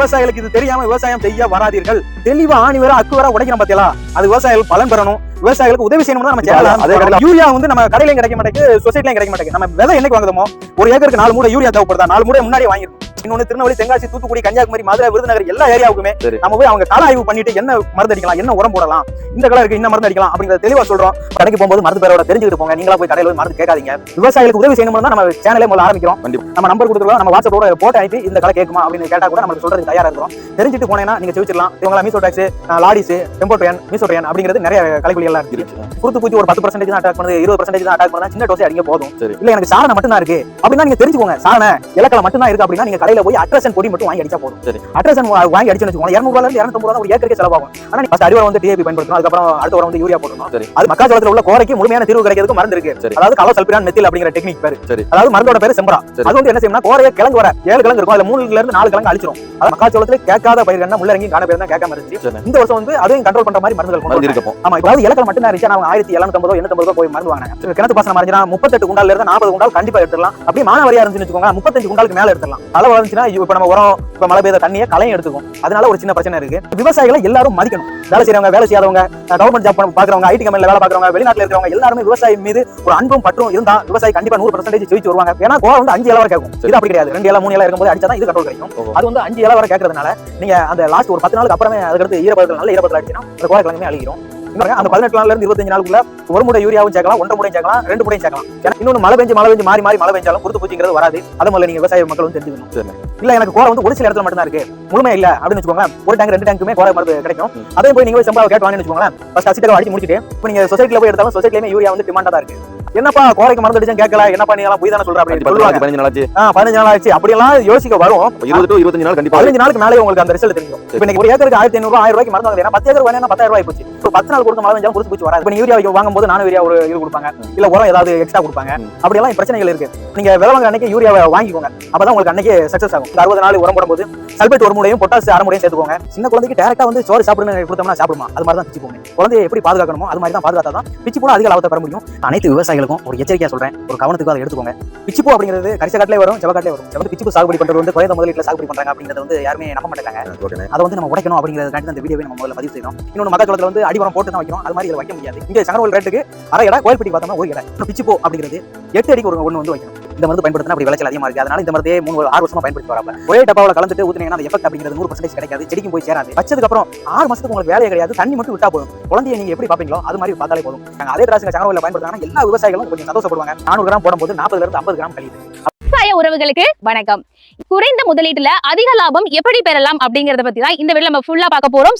விவசாயிகளுக்கு இது தெரியாம விவசாயம் செய்ய வராதீர்கள். தெளிவா ஆணி வர அக்கு வர உடைக்கிறோம் பாத்தீங்களா அது விவசாயிகள் பலன் பெறணும். விவசாயிகளுக்கு உதவி செய்யணும் நம்ம செய்யலாம் யூரியா வந்து நம்ம கடையிலயும் கிடைக்க மாட்டேங்குது சொசைட்டிலையும் கிடைக்க மாட்டேங்குது. நம்ம விதை என்னைக்கு வாங்குதோமோ? ஒரு ஏக்கருக்கு நாலு மூடை யூரியா தேவைப்படுதா? நாலு மூடை முன்னாடி வாங்கிருக்கோம் இன்னொன்னு திருநெல்வேலி தென்காசி தூத்துக்குடி கன்னியாகுமரி மதுரை விருதுநகர் எல்லா ஏரியாவுக்குமே. நம்ம போய் அவங்க கள ஆய்வு பண்ணிட்டு என்ன மருந்து அடிக்கலாம் என்ன உரம் போடலாம் இந்த கலர் இருக்கு இந்த மருந்து அடிக்கலாம் அப்படிங்கறத தெளிவா சொல்றோம். கடைக்கு போகும்போது மருந்து பேரோட தெரிஞ்சுக்கிட்டு போங்க. நீங்களா போய் கடையில போய் மருந்து கேட்காதீங்க. விவசாயிகளுக்கு உதவி செய்யணும் தான் நம்ம சேனலே முதல்ல ஆரம்பிக்கிறோம். நம்ம நம்பர் கொடுத்துருவோம் நம்ம வாட்ஸ்அப்போட போட்டு அனுப்பி இந்த கலை கேட்குமா அப்படின்னு கேட்டா கூட நமக்கு சொல்றதுக்கு தயாரா இருக்கிறோம். தெரிஞ்சுட்டு போனேன்னா நீங்க செவிச்சிடலாம் இவங்க மீசோ டாக்ஸ் லாடிஸ் டெம்போ ட்ரெயின் மீசோ ட்ரெயின் அப்படிங்கிறது நிறைய கலைக்குழி எல்லாம் இருக்கு. குருத்து பூச்சி ஒரு பத்து பர்சன்டேஜ் தான் அட்டாக் பண்ணுது இருபது பர்சன்டேஜ் தான் அட்டாக் பண்ணா சின்ன டோஸே அடிக்க போதும். இல்ல எனக்கு சாரணை மட்டும் தான் இருக்கு. அப்படின்னா நீங்க தெரிஞ்சுக்கோங்க. சாரணை இலக்கல மட்டும் தான் இருக்கு அப்படின்னா நீங்க கடையில போய் அட்ரசன் பொடி மட்டும் வாங்கி அடிச்சா போதும். சரி. அட்ரசன் வாங்கி அடிச்சு வச்சுக்கோங்க இருநூறு ரூபாயில இருந்து இருநூத்தி ரூபாய் ஒரு ஏக்கருக்கு செலவாகும். ஆனா நீங்க ஃபர்ஸ்ட் அடிவாரம் வந்து டிஏபி பயன்படுத்தணும். அதுக்கப்புறம் அடுத்த உரம் வந்து யூரியா போடணும். சரி. அது மக்காச்சோளத்துல உள்ள கோரைக்கு முழுமையான தீர்வு கிடைக்கிறதுக்கு மருந்து இருக்கு. அதாவது கலோ சல்பிரான் மெத்தில் அப்படிங்கிற டெக்னிக் பேரு. சரி. அதாவது மருந்தோட பேரு செம்பரா. அது வந்து என்ன செய்யணும்னா கோரைய கிழங்கு வர ஏழு கிழங்கு இருக்கும். அதுல மூணுல இருந்து நாலு கிழங்கு அழிச்சிரும். அது மக்காச்சோளத்துல கேட்காத பயிர்கள் முள்ளரங்கி காண பேர் தான் கேட்காம இருந்துச்சு. இந்த வருஷம் வந்து அதையும் கண்ட்ரோல் பண்ற மாதிரி மருந்துகள் கொண்டு. இருக்கப்போ ஆமா அதாவது இலக்கணம் மட்டும் தான் இருந்துச்சு அவங்க ஆயிரத்தி எழுநூத்தம்பதோ எண்ணூத்தம்பதோ போய் மருந்து வாங்கினாங்க. கிணத்து பாசனம் மறைஞ்சினா முப்பத்தெட்டு குண்டால இருந்து நாற்பது குண்டால் கண்டிப்பா எடுத்துடலாம். அப்படியே மானவரியா இருந்துச்சுன்னு வச்சுக்கோங்க முப்பத்தஞ்சு குண்டாலுக்கு மேல எடுத்துடலாம். களை வளர்ந்துச்சுன்னா இப்ப நம்ம உரம் இப்ப மழை பெய்த தண்ணியை களையும் எடுத்துக்கும். அதனால ஒரு சின்ன பிரச்சனை இருக்கு. விவசாயிகளை எல்லாரும் மதிக்கணும். வேலை செய்யறவங்க வேலை செய்யாதவங்க கவர்மெண்ட் ஜாப் பாக்குறவங்க ஐடி கம்பெனில வேலை பாக்குறவங்க வெளிநாட்டுல இருக்கிறவங்க எல்லாருமே விவசாயம் மீது ஒரு அன்பும் பற்றும் இருந்தா விவசாயி கண்டிப்பா நூறு பர்சன்டேஜ் ஜெயிச்சு வருவாங்க. ஏன்னா கோவம் வந்து அஞ்சு இலை வரை கேட்கும். இது அப்படி கிடையாது. ரெண்டு இலை மூணு இலை இருக்கும்போது அடிச்சா இது கண்ட்ரோல் கிடைக்கும். அது வந்து அஞ்சு இலை வரை கேட்கறதுனால நீங்க அந்த லாஸ்ட் ஒரு பத்து நாளுக்கு அப்புறமே அதுக்கடுத்து ஈரப்பதத்தில் நல்ல ஈரப்பதத்தில் அடிச்சுன்னா அந்த கோவை கிழங்குமே அழிக்கிறோம் பாருங்க, அந்த பதினெட்டு நாள்ல இருந்து இருபத்தஞ்சு நாளுக்குள்ள ஒரு முறை யூரியாவும் சேர்க்கலாம் ஒன்றரை முறையும் சேர்க்கலாம் ரெண்டு முறையும் சேர்க்கலாம். இன்னொன்று மழை பெஞ்சு மழை பெஞ்சு மாறி மாறி மழை பெஞ்சாலும் குருத்து பூச்சிங்கிறது வராது. அதை முதல்ல நீங்க விவசாய மக்கள் வந்து தெரிஞ்சுக்கணும். இல்ல எனக்கு கோரை வந்து ஒரு சில இடத்துல மட்டும் தான் இருக்கு. முழுமை இல்ல அப்படின்னு வச்சுக்கோங்க ஒரு டேங்க் ரெண்டு டேங்குமே கோரை மருந்து கிடைக்கும். அதே போய் நீங்க போய் செம்பாவை கேட்டு வாங்கன்னு வச்சுக்கோங்களேன். ஃபர்ஸ்ட் அசிட்டை அடிச்சு முடிச்சிட்டு இப்போ நீங்க சொசைட்டில போய் எடுத்தாலும் சொசைட்டிலேயே யூரியா வந்து டிமாண்டா தான் இருக்கு. என்னப்பா கோரைக்கு மருந்து அடிச்சா கேட்கல? என்னப்பா நீ எல்லாம் போய் தானே சொல்ற அப்படின்னு சொல்லுவாங்க பதினஞ்சு நாளாச்சு ஆ, பதினஞ்சு நாள் ஆச்சு. அப்படியெல்லாம் யோசிக்க வரும். இருபது டு இருபத்தஞ்சு நாள் கண்டிப்பா பதினஞ்சு நாளுக்கு மேலே உங்களுக்கு அந்த ரிசல்ட் தெரியும். இப்போ இன்னைக்கு ஒரு ஏக்கருக்கு ஆயிரத்தி ஐநூறு ஆயிரம் ரூபாய்க்கு மருந்து வாங்குது பத்து ஏக்கர் வேணும் பத்தாயிரம் ரூபாய் போச்சு. இப்போ பத்து நாள் கொடுத்து பெஞ்சாலும் கொடுத்து போச்சு வராது. இப்போ யூரியா வாங்கும்போது நானும் யூரியா ஒரு இது கொடுப்பாங்க. இல்ல உரம் ஏதாவது எக்ஸ்ட்ரா கொடுப்பாங்க. அப்படியெல்லாம் பிரச்சனைகள் இருக்கு. நீங்க விலை வாங்குற அன்னைக்கு யூரியாவை வாங்கிக்கோங்க. அப்பதான் உங்களுக்கு அன்னைக்கு சக்சஸ் ஆகும். அறுபது நாள் உரம் போடும்போது சல்பேட் ஒரு முறையும் பொட்டாஸ் அரை முறையும் சேர்த்துக்கோங்க. சின்ன குழந்தைக்கு டேரக்டா வந்து சோறு சாப்பிடுன்னு கொடுத்தோம்னா சாப்பிடுமா? அது மாதிரி தான் பிச்சு போகணும் குழந்தையை எப்படி பாதுகாக்கணுமோ அது மாதிரி தான் பாதுகாத்தா தான் பிச்சு போனா அதிக லாபத்தை பெற முடியும். அனைத்து விவசாயிகளுக்கும் ஒரு எச்சரிக்கையா சொல்றேன். ஒரு கவனத்துக்கு அதை எடுத்துக்கோங்க. பிச்சிப்பூ அப்படிங்கிறது கரிசக்காட்டிலே வரும் செவக்காட்டிலே வரும். செவத்து பிச்சிப்பூ சாகுபடி பண்றது வந்து குறைந்த முதலீட்டுல சாகுபடி பண்றாங்க அப்படிங்கறத வந்து யாருமே நம்ப மாட்டாங்க. அதை வந்து நம்ம உடைக்கணும் அப்படிங்கிறதுக்காண்டி இந்த வீடியோவை நம்ம முதல்ல பதிவு செய்யணும் இன்னொன்று மக்காச்சோளத்தில் வந்து அடிவரம் போட்டு தான் வைக்கிறோம். அது மாதிரி இதில் வைக்க முடியாது. இங்கே சங்கரவல் ரேட்டுக்கு அரை இடம் கோயில்பட்டி பார்த்தோம்னா ஒரு இடம் பிச்சிப்பூ அப்படிங்கிறது எட்டு அடிக்கு ஒரு ஒன்று வந்து வைக்கணும். இந்த மருந்து பயன்படுத்தினா அப்படி விளைச்சல் அதிகமா இருக்கு. அதனால இந்த மருந்தே மூணு ஆறு வருஷமா பயன்படுத்தி வரப்ப ஒரே டப்பாவில் கலந்துட்டு ஊத்துனீங்கன்னா அந்த எஃபெக்ட் அப்படிங்கிறது நூறு பர்சன்டேஜ் கிடைக்காது. செடிக்கும் போய் சேராது. வச்சதுக்கு அப்புறம் ஆறு மாசத்துக்கு உங்களுக்கு வேலையே கிடையாது. தண்ணி மட்டும் விட்டா போதும். குழந்தைய நீங்க எப்படி பாப்பீங்களோ அது மாதிரி பார்த்தாலே போதும். நாங்க அதே ராசிங்க சங்கரவல்ல பயன்படுத்தினா எல்லா விவசாயிகளும் கொஞ்சம் சந்தோஷப்படுவாங்க. நானூறு கிராம் போடும்போது நாற்பதுல இருந்து ஐம்பது கிராம் கழியுது. விவசாய உறவுகளுக்கு வணக்கம். குறைந்த முதலீட்டுல அதிக லாபம் எப்படி பெறலாம் அப்படிங்கறத பத்தி தான் இந்த வீடியோ நம்ம ஃபுல்லா பார்க்க போறோம்.